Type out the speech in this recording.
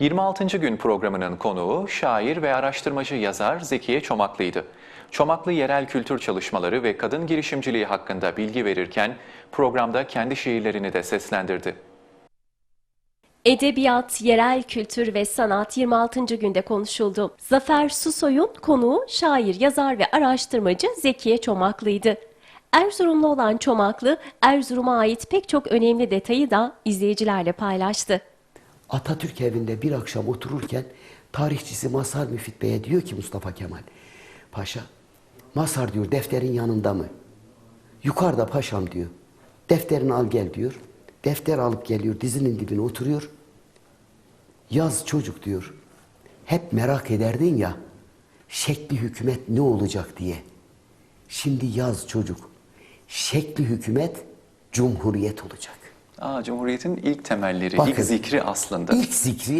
26. gün programının konuğu şair ve araştırmacı yazar Zekiye Çomaklı'ydı. Çomaklı yerel kültür çalışmaları ve kadın girişimciliği hakkında bilgi verirken programda kendi şiirlerini de seslendirdi. Edebiyat, yerel kültür ve sanat 26. günde konuşuldu. Zafer Susoy'un konuğu şair, yazar ve araştırmacı Zekiye Çomaklı'ydı. Erzurumlu olan Çomaklı, Erzurum'a ait pek çok önemli detayı da izleyicilerle paylaştı. Atatürk evinde bir akşam otururken tarihçisi Masar Müfit Bey'e diyor ki Mustafa Kemal, Paşa, Masar diyor defterin yanında mı? Yukarıda paşam diyor. Defterini al gel diyor. Defter alıp geliyor, dizinin dibine oturuyor. Yaz çocuk diyor. Hep merak ederdin ya, şekli hükümet ne olacak diye. Şimdi yaz çocuk. Şekli hükümet cumhuriyet olacak. Aa, Cumhuriyet'in ilk temelleri, Bakın, ilk zikri aslında. İlk zikri